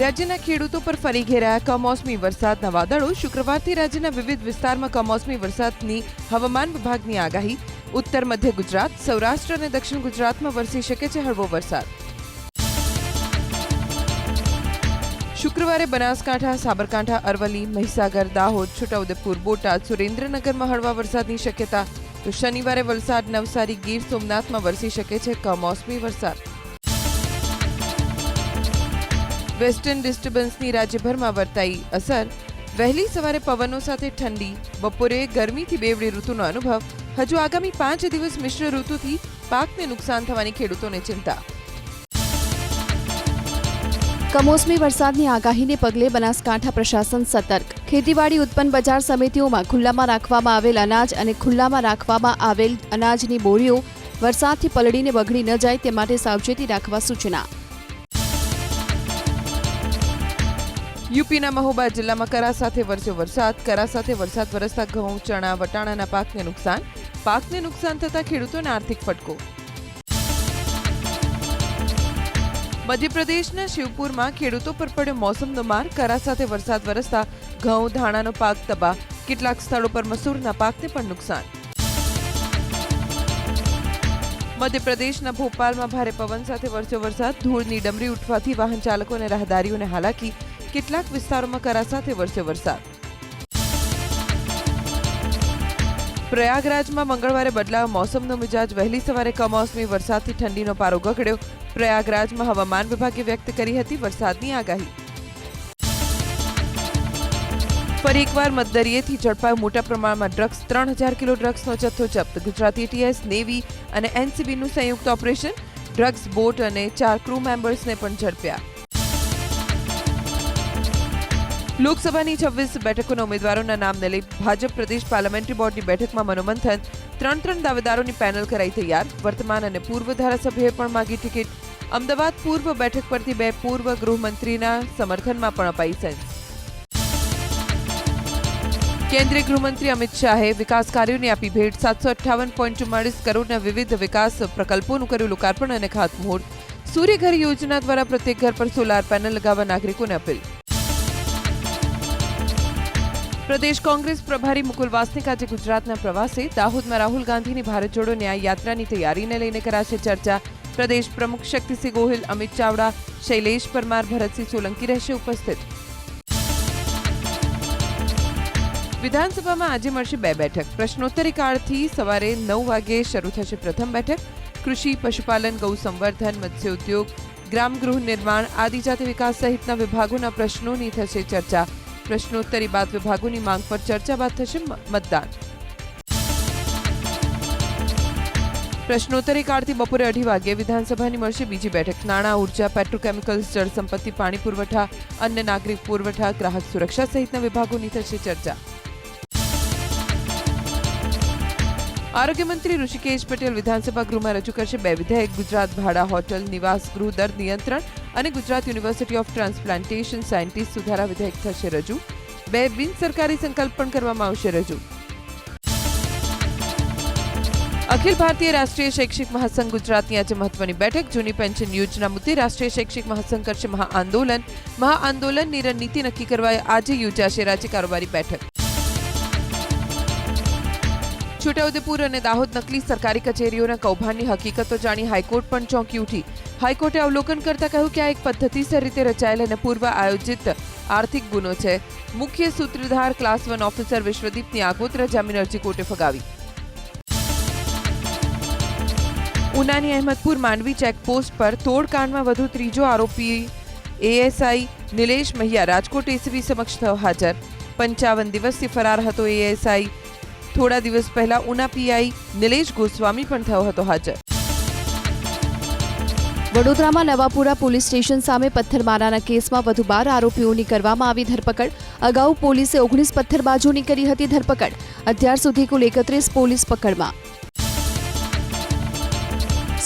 રાજ્યના ખેડૂતો પર ફરી ઘેરાયા કમોસમી વરસાદના વાદળો શુક્રવારથી રાજ્યના વિવિધ વિસ્તારમાં કમોસમી વરસાદની હવામાન વિભાગની આગાહી. ઉત્તર, મધ્ય ગુજરાત, સૌરાષ્ટ્ર અને દક્ષિણ ગુજરાતમાં વરસી શકે છે હળવો વરસાદ. શુક્રવારે બનાસકાંઠા, સાબરકાંઠા, અરવલ્લી, મહીસાગર, દાહોદ, છોટાઉદેપુર, બોટાદ, સુરેન્દ્રનગરમાં હળવા વરસાદની શક્યતા. તો શનિવારે વલસાડ, નવસારી, ગીર સોમનાથમાં વરસી શકે છે કમોસમી વરસાદ. વેસ્ટર્ન ડિસ્ટર્બન્સની રાજ્યભરમાં વર્તાઈ અસર. વહેલી સવારે પવનો સાથે ઠંડી, બપોરે ગરમીથી બેવડી ઋતુનો અનુભવ. હજુ આગામી પાંચ દિવસ મિશ્ર ઋતુથી પાકને નુકસાન થવાની ખેડૂતોને ચિંતા. કમોસમી વરસાદની આગાહીને પગલે બનાસકાંઠા પ્રશાસન સતર્ક. ખેતીવાડી ઉત્પન્ન બજાર સમિતિઓમાં ખુલ્લામાં રાખવામાં આવેલ અનાજ અને ખુલ્લામાં રાખવામાં આવેલ અનાજની બોરીઓ વરસાદથી પલળીને બગડી ન જાય તે માટે સાવચેતી રાખવા સૂચના. યુપીના મહોબા જિલ્લામાં કરા સાથે વરસ્યો વરસાદ. કરા સાથે વરસાદ વરસતા ઘઉં, ચણા, વટાણાના પાકને નુકસાન. પાકને નુકસાન થતા ખેડૂતોને આર્થિક ફટકો. મધ્યપ્રદેશના શિવપુરમાં ખેડૂતો પર પડ્યો મોસમનો માર. કરા સાથે વરસાદ વરસતા ઘઉં, ધાણાનો પાક તબાહ. કેટલાક સ્થળો પર મસૂરના પાકને પણ નુકસાન. મધ્યપ્રદેશના ભોપાલમાં ભારે પવન સાથે વરસ્યો વરસાદ. ધૂળની ડમરી ઉઠવાથી વાહન ચાલકો અને રાહદારીઓને હાલાકી. કેટલાક વિસ્તારોમાં કરા સાથે વરસ્યો વરસાદ. પ્રયાગરાજમાં મંગળવારે બદલાયો મોસમનો મિજાજ, વહેલી સવારે કમોસમી, વરસાદથી ઠંડીનો પારો ગગડ્યો. પ્રયાગરાજમાં હવામાન વિભાગે વ્યક્ત કરી હતી વરસાદની આગાહી. ફરી એકવાર મતદરિયેથી ઝડપાયો મોટા પ્રમાણમાં ડ્રગ્સ, ત્રણ હજાર કિલો ડ્રગ્સનો જથ્થો જપ્ત. ગુજરાત એટીએસ નેવી અને એનસીબીનું સંયુક્ત ઓપરેશન. ડ્રગ્સ, બોટ અને ચાર ક્રૂ મેમ્બર્સને પણ ઝડપ્યા. લોકસભાની છવ્વીસ બેઠકોના ઉમેદવારોના નામને લઈ ભાજપ પ્રદેશ પાર્લામેન્ટરી બોર્ડની બેઠકમાં મનોમંથન. ત્રણ ત્રણ દાવેદારોની પેનલ કરાઈ તૈયાર. વર્તમાન અને પૂર્વ ધારાસભ્યએ પણ માગી ટિકિટ. અમદાવાદ પૂર્વ બેઠક પરથી બે પૂર્વ ગૃહમંત્રીના સમર્થનમાં પણ અપાઈ સેન્સ. કેન્દ્રીય ગૃહમંત્રી અમિત શાહે વિકાસ કાર્યોની આપી ભેટ. સાતસો અઠ્ઠાવન પોઈન્ટ ચુમ્માળીસ કરોડના વિવિધ વિકાસ પ્રકલ્પોનું કર્યું લોકાર્પણ અને ખાતમુહૂર્ત. સૂર્યઘર યોજના દ્વારા પ્રત્યેક ઘર પર સોલાર પેનલ લગાવવા નાગરિકોને અપીલ. પ્રદેશ કોંગ્રેસ પ્રભારી મુકુલ વાસનિક આજે ગુજરાતના પ્રવાસે. દાહોદમાં રાહુલ ગાંધીની ભારત જોડો ન્યાય યાત્રાની તૈયારીને લઈને કરાશે ચર્ચા. પ્રદેશ પ્રમુખ શક્તિસિંહ ગોહિલ, અમિત ચાવડા, શૈલેષ પરમાર, ભરતસિંહ સોલંકી રહેશે ઉપસ્થિત. વિધાનસભામાં આજે મળશે બે બેઠક. પ્રશ્નોત્તરી કાળથી સવારે નવ વાગે શરૂ થશે પ્રથમ બેઠક. કૃષિ, પશુપાલન, ગૌ સંવર્ધન, મત્સ્યોદ્યોગ ગ્રામ ગૃહ નિર્માણ આદિજાતિ વિકાસ સહિતના વિભાગોના પ્રશ્નોની થશે ચર્ચા. પ્રશ્નોત્તરી બાદ વિભાગોની માંગ પર ચર્ચા બાદ થશે મતદાન. પ્રશ્નોત્તરી કાળથી બપોરે અઢી વાગ્યે વિધાનસભાની મળશે બીજી બેઠક. નાણાં, ઊર્જા, પેટ્રોકેમિકલ્સ જળ સંપત્તિ પાણી પુરવઠા, અન્ય નાગરિક પુરવઠા, ગ્રાહક સુરક્ષા સહિતના વિભાગોની થશે ચર્ચા. આરોગ્ય મંત્રી ઋષિકેશ પટેલ વિધાનસભા ગૃહમાં રજૂ કરશે બે વિધેયક, ગુજરાત ભાડા હોટલ, નિવાસ ગૃહ દર નિયંત્રણ અને Gujarat university of transplantation scientist સુધારા વિધેયક થશે રજૂ. બે બિન સરકારી સંકલ્પ પણ કરવામાં આવશે રજૂ. અખિલ ભારતીય રાષ્ટ્રીય શૈક્ષિક મહાસંઘ ગુજરાતની આજે મહત્વની બેઠક. જૂની પેન્શન યોજના મુદ્દે રાષ્ટ્રીય શૈક્ષિક મહાસંઘ કરશે મહાઆંદોલન. મહાઆંદોલનની રણનીતિ નક્કી કરવા આજે યોજાશે રાજ્ય કારોબારી બેઠક. છોટાઉદેપુર અને દાહોદ નકલી સરકારી કચેરીઓના કૌભાંડની હકીકતો જાણી હાઈકોર્ટ પણ ચોંકી ઉઠી. હાઈકોર્ટે અવલોકન કરતા કહ્યું કે આ એક પદ્ધતિસર રીતે રચાયેલ અને પૂર્વ આયોજિત આર્થિક ગુનો છે. મુખ્ય સૂત્રધાર ક્લાસ વન ઓફિસર વિશ્વદીપની આગોતરા જામીન અરજી કોર્ટે ફગાવી. ઉનાની અહેમદપુર માંડવી ચેકપોસ્ટ પર તોડકાંડમાં વધુ ત્રીજો આરોપી એએસઆઈ નિલેશ મહિયા રાજકોટ એસીબી સમક્ષ થયો હાજર. પંચાવન દિવસથી ફરાર હતો એએસઆઈ થોડા દિવસ પહેલા ઉના પીઆઈ નિલેશ ગોસ્વામી પણ થયો હતો હાજર. વડોદરામાં નવાપુરા પોલીસ સ્ટેશન સામે પથ્થરમારાના કેસમાં વધુ બાર આરોપીઓની કરવામાં આવી ધરપકડ. અગાઉ પોલીસે ઓગણીસ પથ્થરબાજોની કરી હતી ધરપકડ. અત્યાર સુધી કુલ એકત્રીસ પોલીસ પકડમાં.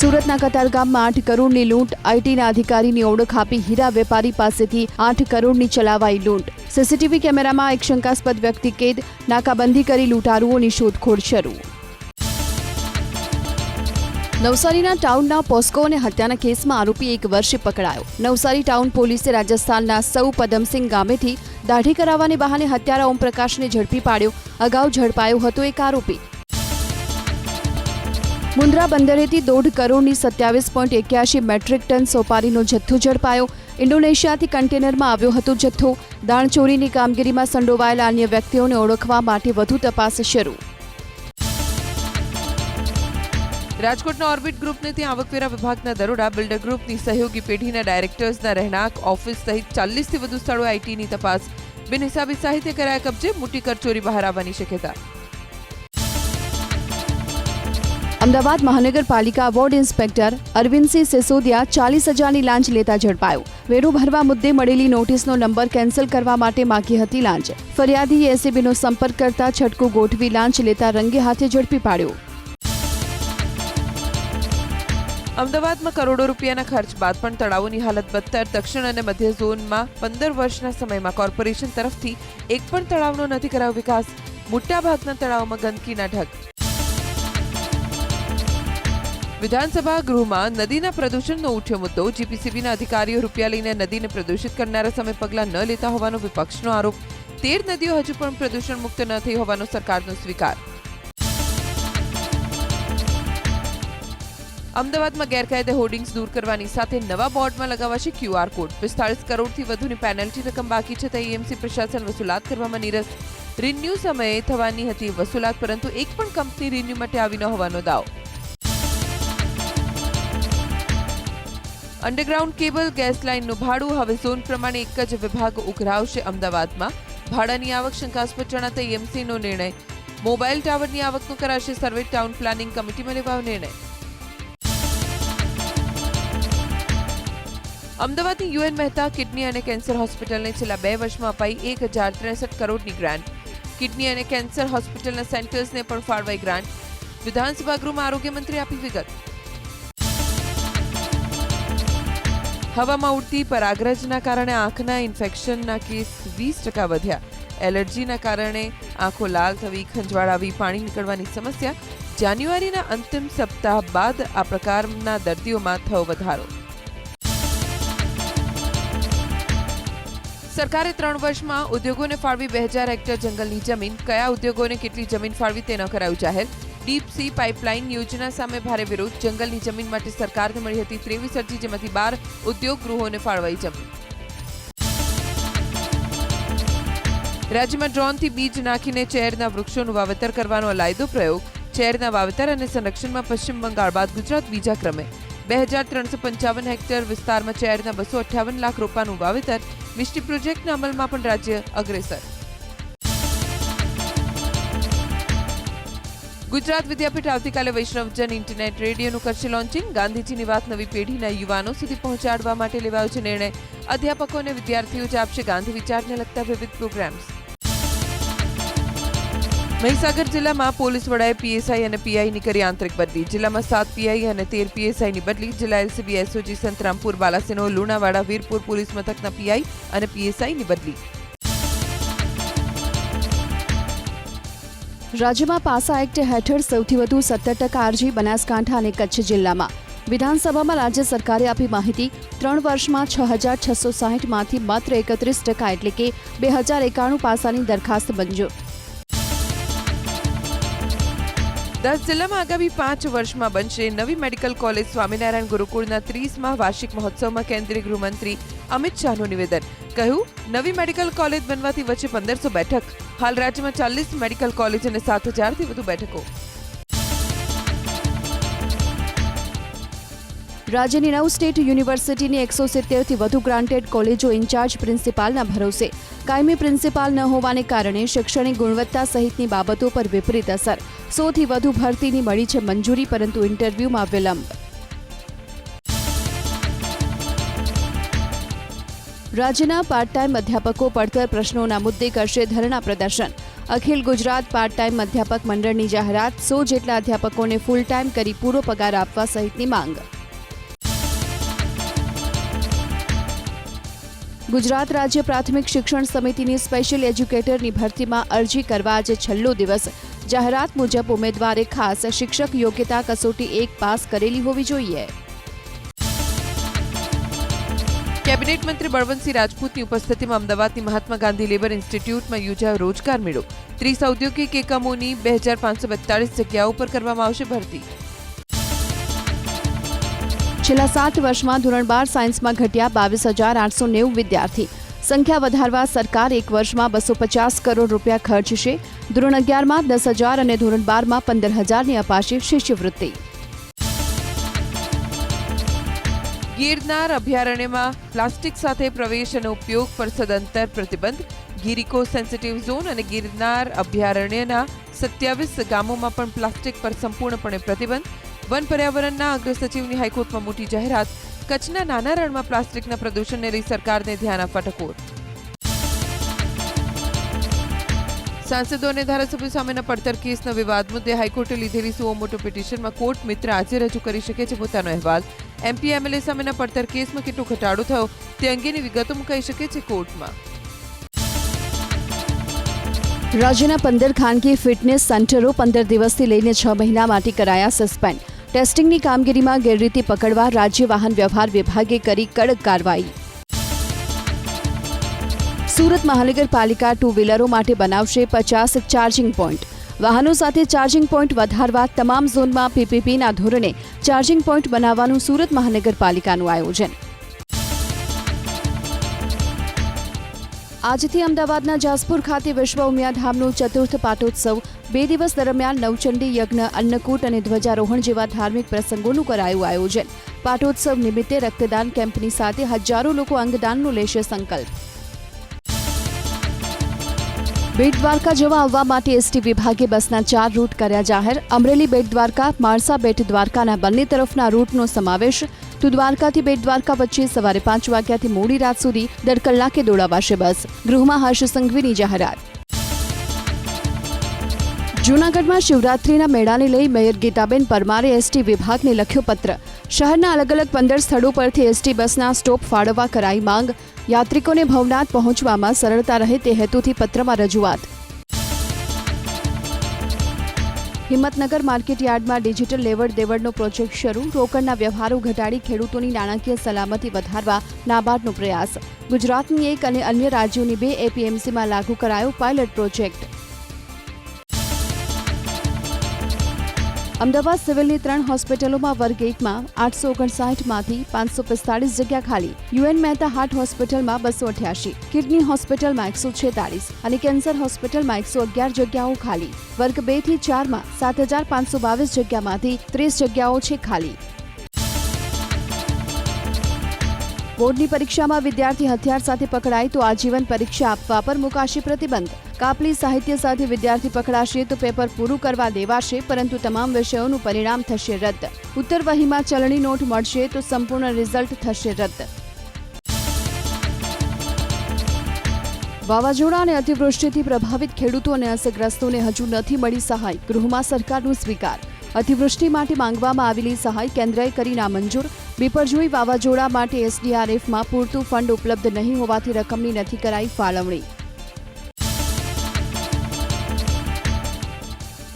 સુરતના કતારગામમાં આઠ કરોડની લૂંટ. આઈટીના અધિકારીની ઓળખ આપી હીરા વેપારી પાસેથી આઠ કરોડની ચલાવાઈ લૂંટ. સીસીટીવી કેમેરામાં એક શંકાસ્પદ વ્યક્તિ કેદ, નાકાબંધી કરી લૂંટારુઓની શોધખોળ શરૂ. નવસારીના ટાઉનના પોસ્કો અને હત્યાના કેસમાં આરોપી એક વર્ષે પકડાયો. નવસારી ટાઉન પોલીસે રાજસ્થાનના સૌ પદમસિંહ ગામેથી દાઢી કરાવવાને બહાને હત્યારા ઓમપ્રકાશને ઝડપી પાડ્યો. અગાઉ ઝડપાયો હતો એક આરોપી. મુન્દ્રા બંદરેથી દોઢ કરોડની સત્યાવીસ પોઈન્ટ એક્યાસી મેટ્રિક ટન સોપારીનો જથ્થો ઝડપાયો. ઇન્ડોનેશિયાથી કન્ટેનરમાં આવ્યો હતો જથ્થો. દાણચોરીની કામગીરીમાં સંડોવાયેલા અન્ય વ્યક્તિઓને ઓળખવા માટે વધુ તપાસ શરૂ. રાજકોટના ઓર્બિટ ગ્રુપને ત્યાં આવકવેરા વિભાગના દરોડા બિલ્ડર ગ્રુપની સહયોગી પેઢીના ડાયરેક્ટર્સના રહેણાંક, ઓફિસ સહિત ચાલીસથી વધુ સ્થળો આઈટીની તપાસ. બિનહિસાબી સાહિત્ય કરાયા કબજે, મોટી કરચોરી બહાર આવવાની શક્યતા. અમદાવાદ મહાનગરપાલિકા વોર્ડ ઇન્સ્પેક્ટર અરવિંદસિંહ સિસોદિયા ચાલીસ હજારની લાંચ લેતા ઝડપાયો. વેરો ભરવા મુદ્દે મળેલી નોટિસનો નંબર કેન્સલ કરવા માટે માગી હતી લાંચ. ફરિયાદીએ એસીબીનો સંપર્ક કરતા છટકું ગોઠવી લાંચ લેતા રંગે હાથે ઝડપી પાડ્યો. અમદાવાદમાં કરોડો રૂપિયાના ખર્ચ બાદ પણ તળાવોની હાલત બદતર. દક્ષિણ અને મધ્ય ઝોનમાં પંદર વર્ષના સમયમાં કોર્પોરેશન તરફથી એક પણ તળાવનો નથી કરાયો વિકાસ. મોટાભાગના તળાવોમાં ગંદકીના ઢગ. વિધાનસભા ગૃહમાં નદીના પ્રદૂષણનો ઉઠ્યો મુદ્દો. જીપીસીબીના અધિકારીઓ રૂપિયા લઈને નદીને પ્રદૂષિત કરનારા સામે પગલાં ન લેતા હોવાનો વિપક્ષનો આરોપ. તેર નદીઓ હજુ પણ પ્રદૂષણ મુક્ત ન થઈ હોવાનો સરકારનો સ્વીકાર. અમદાવાદમાં ગેરકાયદે હોર્ડિંગ્સ દૂર કરવાની સાથે નવા બોર્ડમાં લગાવાશે ક્યુઆર કોડ. પિસ્તાળીસ કરોડથી વધુની પેનલ્ટી રકમ બાકી છે તો એએમસી પ્રશાસન વસૂલાત કરવામાં નિરસ. રિન્યુ સમયે થવાની હતી વસૂલાત, પરંતુ એક પણ કંપની રિન્યુ માટે આવી ન હોવાનો દાવ. અંડરગ્રાઉન્ડ કેબલ ગેસ લાઇનનું ભાડું હવે ઝોન પ્રમાણે એક જ વિભાગ ઉઘરાવશે અમદાવાદમાં. ભાડાની આવક શંકાસ્પદ જણાતા એમસીનો નિર્ણય. મોબાઈલ ટાવરની આવકનો કરાશે સર્વે ટાઉન પ્લાનિંગ કમિટીમાં લેવાયો નિર્ણય. અમદાવાદની યુએન મહેતા કિડની અને કેન્સર હોસ્પિટલને છેલ્લા બે વર્ષમાં અપાઈ એક હજાર ત્રેસઠ કરોડની ગ્રાન્ટ. કિડની અને કેન્સર હોસ્પિટલના સેન્ટર્સને પણ ફાળવાઈ ગ્રાન્ટ. વિધાનસભા ગૃહમાં આરોગ્ય મંત્રી આપી વિગત. હવામાં ઉડતી પરાગરજના કારણે આંખના ઇન્ફેક્શનના કેસ વીસ ટકા વધ્યા. એલર્જીના કારણે આંખો લાલ થવી, ખંજવાળ આવી, પાણી નીકળવાની સમસ્યા. જાન્યુઆરીના અંતિમ સપ્તાહ બાદ આ પ્રકારના દર્દીઓમાં થયો વધારો. સરકારે ત્રણ વર્ષમાં ઉદ્યોગોને ફાળવી બે હજાર હેક્ટર જંગલની જમીન. કયા ઉદ્યોગોને કેટલી જમીન ફાળવી તે ન કરાયું જાહેર? ડીપ સી પાઇપલાઇન યોજના સામે ભારે વિરોધ. જંગલની જમીન માટે સરકારને મળી હતી. ત્રેવીસ અરજી જેમાંથી બાર ઉદ્યોગ ગૃહોને ફાળવાઈ જમીન રાજ્યમાં ડ્રોનથી બીજ નાખીને ચેરના વૃક્ષોનું વાવેતર કરવાનો લાયદો પ્રયોગ. ચેરના વાવેતર અને સંરક્ષણમાં પશ્ચિમ બંગાળ બાદ ગુજરાત બીજા ક્રમે. બે હજાર ત્રણસો પંચાવન હેક્ટર વિસ્તારમાં ચેરના બસો અઠ્ઠાવન લાખ રોપાનું વાવેતર. મિસ્ટી પ્રોજેક્ટના અમલમાં પણ રાજ્ય અગ્રેસર. ગુજરાત વિદ્યાપીઠ આવતીકાલે વૈષ્ણવજન ઇન્ટરનેટ રેડિયોનું કરશે લોન્ચિંગ. ગાંધીજીની વાત નવી પેઢીના યુવાનો સુધી પહોંચાડવા માટે લેવાયો છે નિર્ણય. અધ્યાપકો અને વિદ્યાર્થીઓ જ આપશે ગાંધી વિચારને લગતા વિવિધ પ્રોગ્રામ્સ. મહીસાગર જિલ્લામાં પોલીસ વડાએ પીએસઆઈ અને પીઆઈની કરી આંતરિક બદલી. જિલ્લામાં સાત પીઆઈ અને તેર પીએસઆઈની બદલી. જિલ્લા LCB, SOG, Santrampur Balasinor Lunawada, Virpur police મથકના પીઆઈ અને પીએસઆઈની બદલી. રાજ્યમાં પાસા એક્ટ હેઠળ સૌથી વધુ સત્તર ટકા અરજી બનાસકાંઠા અને કચ્છ જિલ્લામાં. વિધાનસભામાં રાજ્ય સરકારે આપી માહિતી, ત્રણ વર્ષમાં છ હજાર છસો સાહીઠમાંથી માત્ર એકત્રીસ ટકા એટલે કે બે હજાર એકાણું પાસાની દરખાસ્ત મંજૂર. દસ જિલ્લામાં આગામી પાંચ વર્ષમાં બનશે નવી મેડિકલ કોલેજ સ્વામિનારાયણ ગુરુકુળના ત્રીસમાં વાર્ષિક મહોત્સવમાં કેન્દ્રીય ગૃહમંત્રી અમિત શાહનું નિવેદન. કહ્યું, નવી મેડિકલ કોલેજ બનવાથી વચ્ચે પંદરસો બેઠક. હાલ રાજ્યમાં ચાલીસ મેડિકલ કોલેજ અને સાત હજારથી વધુ બેઠકો. રાજ્યની નવ સ્ટેટ યુનિવર્સિટીની એકસો સિત્તેરથી વધુ ગ્રાન્ટેડ કોલેજો ઇન્ચાર્જ પ્રિન્સિપાલના ભરોસે. કાયમી પ્રિન્સિપાલ ન હોવાને કારણે શૈક્ષણિક ગુણવત્તા સહિતની બાબતો પર વિપરીત અસર. સોથી વધુ ભરતીની મળી છે મંજૂરી, પરંતુ ઇન્ટરવ્યૂમાં વિલંબ. રાજ્યના પાર્ટ ટાઈમ અધ્યાપકો પડતર પ્રશ્નોના મુદ્દે કરશે ધરણા પ્રદર્શન. અખિલ ગુજરાત પાર્ટ ટાઈમ અધ્યાપક મંડળની જાહેરાત, સો જેટલા અધ્યાપકોને ફૂલ ટાઈમ કરી પૂરો પગાર આપવા સહિતની માંગ. ગુજરાત રાજ્ય પ્રાથમિક શિક્ષણ સમિતિની સ્પેશિયલ એજ્યુકેટરની ભરતીમાં અરજી કરવા આજે છેલ્લો દિવસ. જાહેરાત મુજબ ઉમેદવારે ખાસ શિક્ષક યોગ્યતા કસોટી એક પાસ કરેલી હોવી જોઈએ. કેબિનેટ મંત્રી બળવંતસિંહ રાજપૂતની ઉપસ્થિતિમાં અમદાવાદની મહાત્મા ગાંધી લેબર ઇન્સ્ટિટ્યૂટમાં યોજાયો રોજગાર મેળો. ત્રીસ ઔદ્યોગિક એકમોની બે હજાર પાંચસો બેતાળીસ જગ્યાઓ પર કરવામાં આવશે ભરતી. છેલ્લા સાત વર્ષમાં ધોરણ બાર સાયન્સમાં ઘટ્યા બાવીસ હજાર આઠસો નેવું વિદ્યાર્થી. સંખ્યા વધારવા સરકાર એક વર્ષમાં બસો પચાસ કરોડ રૂપિયા ખર્ચશે ધોરણ અગિયારમાં દસ હજાર અને ધોરણ બારમાં પંદર હજારની અપાશે શિષ્યવૃત્તિ. ગીરનાર અભયારણ્યમાં પ્લાસ્ટિક સાથે પ્રવેશ અને ઉપયોગ પર સદંતર પ્રતિબંધ. ગિરિકો સેન્સિટિવ ઝોન અને ગિરનાર અભયારણ્યના સત્યાવીસ ગામોમાં પણ પ્લાસ્ટિક પર સંપૂર્ણપણે પ્રતિબંધ. વન પર્યાવરણના અગ્ર હાઈકોર્ટમાં મોટી જાહેરાત, કચ્છના નાના રણમાં પ્લાસ્ટિકના પ્રદૂષણને લઈ સરકારને ધ્યાન આપવા ટકોર. સાંસદો અને ધારાસભ્યો સામેના પડતર કેસના વિવાદ મુદ્દે હાઈકોર્ટે લીધેલી સુઓ મોટો પિટિશનમાં કોર્ટ મિત્ર આજે રજૂ કરી શકે છે પોતાનો અહેવાલ. એમપી, એમએલએ સામેના પડતર કેસમાં કેટલો ઘટાડો થયો તે અંગેની વિગતો મુકાઈ શકે છે કોર્ટમાં. રાજ્યના પંદર ખાનગી ફિટનેસ સેન્ટરો પંદર દિવસથી લઈને છ મહિના માટે કરાયા સસ્પેન્ડ. ટેસ્ટિંગની કામગીરીમાં ગેરરીતિ પકડવા રાજ્ય વાહન વ્યવહાર વિભાગે કરી કડક કાર્યવાહી. સુરત મહાનગરપાલિકા ટુ વ્હીલરો માટે બનાવશે પચાસ ચાર્જિંગ પોઈન્ટ વાહનો સાથે ચાર્જિંગ પોઈન્ટ વધારવા તમામ ઝોનમાં પીપીપીના ધોરણે ચાર્જિંગ પોઈન્ટ બનાવવાનું સુરત મહાનગરપાલિકાનું આયોજન. આજથી અમદાવાદના જાસપુર ખાતે વિશ્વ ઉમિયાધામનો ચતુર્થ પાટોત્સવ. બે દિવસ દરમિયાન નવચંડી યજ્ઞ, અન્નકૂટ અને ધ્વજારોહણ જેવા ધાર્મિક પ્રસંગોનું કરાયું આયોજન. પાટોત્સવ નિમિત્તે રક્તદાન કેમ્પની સાથે હજારો લોકો અંગદાનનો લેશે સંકલ્પ. બેટ દ્વારકા જવા આવવા માટે એસટી વિભાગે બસના ચાર રૂટ કર્યા જાહેર. અમરેલી બેટ દ્વારકા માણસા બેટ દ્વારકાના બંને તરફના રૂટનો સમાવેશ તો દ્વારકાથી બેટ દ્વારકા વચ્ચે સવારે પાંચ વાગ્યાથી મોડી રાત સુધી દર કલાકે દોડાવાશે બસ. ગૃહમાં હર્ષ સંઘવીની જાહેરાત. જૂનાગઢમાં શિવરાત્રીના મેળાને લઈ મેયર ગીતાબેન પરમારે એસટી વિભાગને લખ્યો પત્ર. શહેરના અલગ અલગ પંદર સ્થળો પરથી એસટી બસના સ્ટોપ ફાળવવા કરાઈ માંગ. યાત્રિકોને ભવનાથ પહોંચવામાં સરળતા રહે તે હેતુથી પત્રમાં રજૂઆત. હિંમતનગર માર્કેટ યાર્ડમાં ડિજિટલ લેવડ દેવડનો પ્રોજેક્ટ શરૂ. રોકડના વ્યવહારો ઘટાડી ખેડૂતોની નાણાકીય સલામતી વધારવા નાબાર્ડનો પ્રયાસ. ગુજરાતની એક અને અન્ય રાજ્યોની બે એપીએમસીમાં લાગુ કરાયો પાયલટ પ્રોજેક્ટ અમદાવાદ સિવિલની ત્રણ હોસ્પિટલોમાં વર્ગ એકમાં આઠસો ઓગણસાઠમાંથી પાંચસો પિસ્તાળીસ જગ્યા ખાલી. યુએન મહેતા હાર્ટ હોસ્પિટલમાં બસો અઠ્યાસી. કિડની હોસ્પિટલમાં એકસો છેતાળીસ અને કેન્સર હોસ્પિટલમાં એકસો અગિયાર જગ્યાઓ ખાલી. વર્ગ બેથી ચારમાં સાત હજાર પાંચસો બાવીસ જગ્યામાંથી ત્રીસ જગ્યાઓ છે ખાલી. બોર્ડની પરીક્ષામાં વિદ્યાર્થી હથિયાર સાથે પકડાય તો આજીવન પરીક્ષા આપવા પર મુકાશે પ્રતિબંધ. કાપલી સાહિત્ય સાથે વિદ્યાર્થી પકડાશે તો પેપર પૂરું કરવા દેવાશે, પરંતુ તમામ વિષયોનું પરિણામ થશે રદ. ઉત્તર વહીમાં ચલણી નોટ મળશે તો સંપૂર્ણ રિઝલ્ટ થશે રદ. વાવાઝોડા અને અતિવૃષ્ટિથી પ્રભાવિત ખેડૂતો અને અસરગ્રસ્તોને હજુ નથી મળી સહાય. ગૃહમાં સરકારનું સ્વીકાર. અતિવૃષ્ટિ માટે માંગવામાં આવેલી સહાય કેન્દ્રએ કરી નામંજૂર બિપરજોઈ વાવાઝોડા માટે એસડીઆરએફમાં પૂરતું ફંડ ઉપલબ્ધ નહીં હોવાથી રકમની નથી કરાઈ ફાળવણી.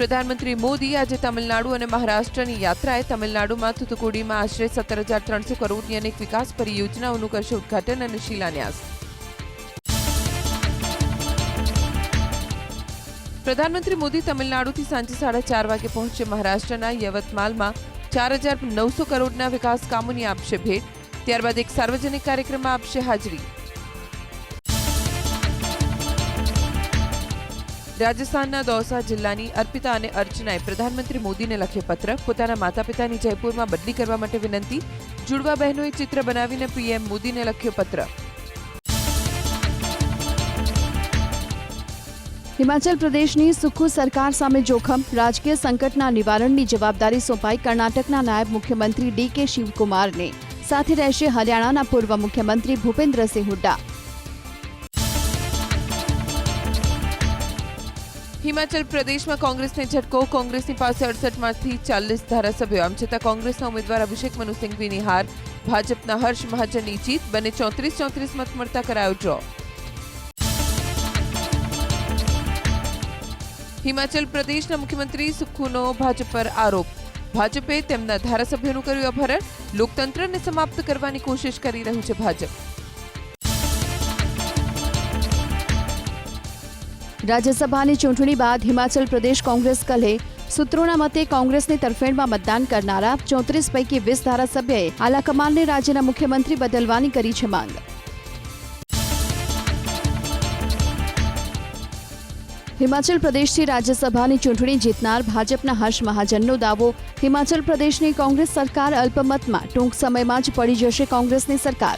પ્રધાનમંત્રી મોદી આજે તમિલનાડુ અને મહારાષ્ટ્રની યાત્રાએ તમિલનાડુમાં થુતુકુડીમાં આશરે સત્તર હજાર ત્રણસો કરોડની અનેક વિકાસ પરિયોજનાઓનું કરશે ઉદઘાટન અને શિલાન્યાસ. પ્રધાનમંત્રી મોદી તમિલનાડુથી સાંજે સાડા ચાર વાગે પહોંચશે મહારાષ્ટ્રના યવતમાલમાં ચાર હજાર નવસો કરોડના વિકાસ કામોની આપશે ભેટ. ત્યારબાદ એક સાર્વજનિક કાર્યક્રમમાં આપશે હાજરી. રાજસ્થાનના દૌસા જિલ્લાની અર્પિતા અને અર્ચનાએ પ્રધાનમંત્રી મોદીને લખ્યો પત્ર. પોતાના માતા પિતાની જયપુરમાં બદલી કરવા માટે વિનંતી. જુડવા બહેનોએ ચિત્ર બનાવીને પીએમ મોદીને લખ્યો પત્ર. હિમાચલ પ્રદેશની સુખુ સરકાર સામે જોખમ, રાજકીય સંકટના નિવારણની જવાબદારી સોંપાઈ કર્ણાટકના નાયબ મુખ્યમંત્રી ડી કે શિવકુમારને. સાથે રહેશે હરિયાણાના પૂર્વ મુખ્યમંત્રી ભૂપેન્દ્રસિંહ હુડ્ડા. હિમાચલ પ્રદેશમાં કોંગ્રેસને ઝટકો, કોંગ્રેસની પાસે અડસઠમાંથી ચાલીસ ધારાસભ્યો. આમ છતાં કોંગ્રેસના ઉમેદવાર અભિષેક મનુ સિંઘવીની હાર. ભાજપના હર્ષ મહાજનની જીત, બંને ચોત્રીસ ચોત્રીસ મત મળતા કરાયો ડ્રો. હિમાચલ પ્રદેશના મુખ્યમંત્રી સુખુનો ભાજપ પર આરોપ. ભાજપે તેમના ધારાસભ્યોનું કર્યું અપહરણ. લોકતંત્રને સમાપ્ત કરવાની કોશિશ કરી રહ્યું છે ભાજપ. રાજ્યસભાની ચૂંટણી બાદ હિમાચલ પ્રદેશ કોંગ્રેસ કલે સૂત્રોના મતે કોંગ્રેસની તરફેણમાં મતદાન કરનારા ચોત્રીસ પૈકી વીસ ધારાસભ્યએ આલાકમાનને રાજ્યના મુખ્યમંત્રી બદલવાની કરી છે માંગ. હિમાચલ પ્રદેશથી રાજ્યસભાની ચૂંટણી જીતનાર ભાજપના હર્ષ મહાજનનો દાવો. હિમાચલ પ્રદેશની કોંગ્રેસ સરકાર અલ્પમતમાં. ટૂંક સમયમાં જ પડી જશે કોંગ્રેસની સરકાર.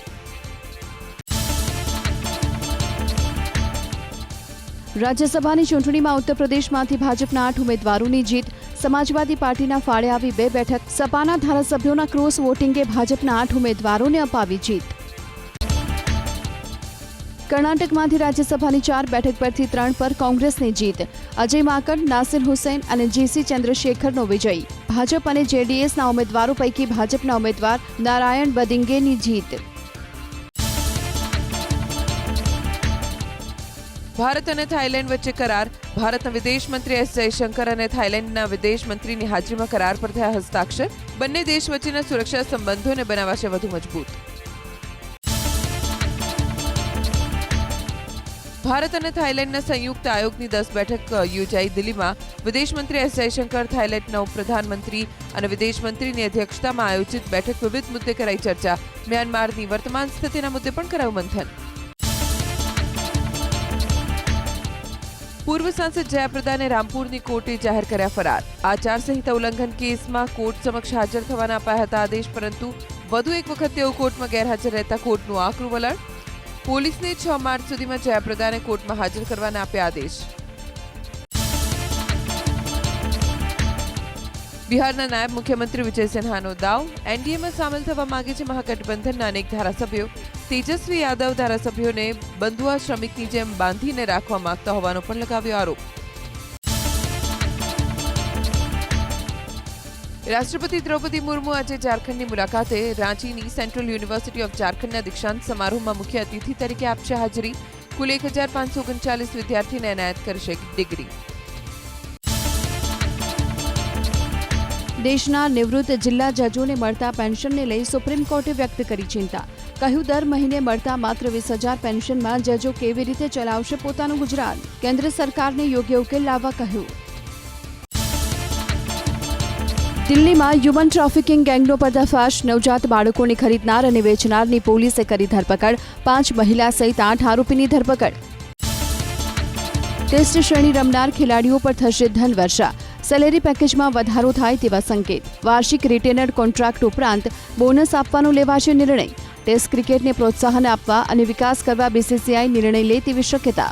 રાજ્યસભાની ચૂંટણીમાં ઉત્તર પ્રદેશમાંથી ભાજપના આઠ ઉમેદવારોની જીત. સમાજવાદી પાર્ટીના ફાળે આવી બે બેઠક. સપાના ધારાસભ્યોના ક્રોસ વોટિંગે ભાજપના આઠ ઉમેદવારોને અપાવી જીત. કર્ણાટકમાંથી રાજ્યસભાની ચાર બેઠક પરથી ત્રણ પર કોંગ્રેસની જીત. અજય માકડ, નાસિર હુસૈન અને જીસી ચંદ્રશેખરનો વિજય. ભાજપ અને જેડીએસના ઉમેદવારો પૈકી ભાજપના ઉમેદવાર નારાયણ બદિંગેની જીત. ભારત અને થાઇલેન્ડ વચ્ચે કરાર. ભારતના વિદેશ મંત્રી એસ જયશંકર અને થાઇલેન્ડના વિદેશ મંત્રીની હાજરીમાં કરાર પર થયા હસ્તાક્ષર. બંને દેશ વચ્ચેના સુરક્ષા સંબંધોને બનાવાશે વધુ મજબૂત. ભારત અને થાઇલેન્ડના સંયુક્ત આયોગની દસ બેઠક યોજાઈ દિલ્હીમાં. વિદેશમંત્રી એસ. જયશંકર થાઇલેન્ડના ઉપપ્રધાનમંત્રી અને વિદેશમંત્રીની અધ્યક્ષતામાં આયોજિત બેઠક વિવિધ મુદ્દે કરાઈ ચર્ચા. મ્યાનમારની વર્તમાન સ્થિતિના મુદ્દે પણ કરાયું મંથન. પૂર્વ સાંસદ જયાપ્રદાને રામપુરની કોર્ટે જાહેર કર્યા ફરાર. આચારસંહિતા ઉલ્લંઘન કેસમાં કોર્ટ સમક્ષ હાજર થવાના અપાયા હતા આદેશ, પરંતુ વધુ એક વખત તેઓ કોર્ટમાં ગેરહાજર રહેતા કોર્ટનું આકરું વલણ પોલીસને છ માર્ચ સુધીમાં જયાપ્રદાને કોર્ટમાં હાજર કરવાના આપ્યા આદેશ. બિહારના નાયબ મુખ્યમંત્રી વિજય સિન્હાનો દાવ. એનડીએમાં સામેલ થવા માંગે છે મહાગઠબંધનના અનેક ધારાસભ્યો. તેજસ્વી યાદવ ધારાસભ્યોને બંધુઆ શ્રમિકની જેમ બાંધીને રાખવા માંગતા હોવાનો પણ લગાવ્યો આરોપ. રાષ્ટ્રપતિ દ્રૌપદી મુર્મુ આજે ઝારખંડની મુલાકાતે રાંચીની સેન્ટ્રલ યુનિવર્સિટી ઓફ ઝારખંડના દીક્ષાંત સમારોહમાં મુખ્ય અતિથિ તરીકે આપશે હાજરી. કુલ એક હજાર પાંચસો ઓગણચાલીસ વિદ્યાર્થીને એનાયત કરશે ડિગ્રી. દેશના નિવૃત્ત જિલ્લા જજોને મળતા પેન્શનને લઈ સુપ્રીમ કોર્ટે વ્યક્ત કરી ચિંતા. કહ્યું, દર મહિને મળતા માત્ર વીસ હજાર પેન્શનમાં જજો કેવી રીતે ચલાવશે પોતાનું ગુજરાત કેન્દ્ર સરકારને યોગ્ય ઉકેલ લાવવા કહ્યું. દિલ્હીમાં હ્યુમન ટ્રાફિકિંગ ગેંગનો પર્દાફાશ. નવજાત બાળકોને ખરીદનાર અને વેચનારની પોલીસે કરી ધરપકડ. પાંચ મહિલા સહિત આઠ આરોપીની ધરપકડ. ટેસ્ટ શ્રેણી રમનાર ખેલાડીઓ પર થશે ધનવર્ષા. સેલેરી પેકેજમાં વધારો થાય તેવા સંકેત. વાર્ષિક રિટેનર કોન્ટ્રાક્ટ ઉપરાંત બોનસ આપવાનો લેવાશે નિર્ણય. ટેસ્ટ ક્રિકેટને પ્રોત્સાહન આપવા અને વિકાસ કરવા બીસીસીઆઈ નિર્ણય લે તેવી શક્યતા.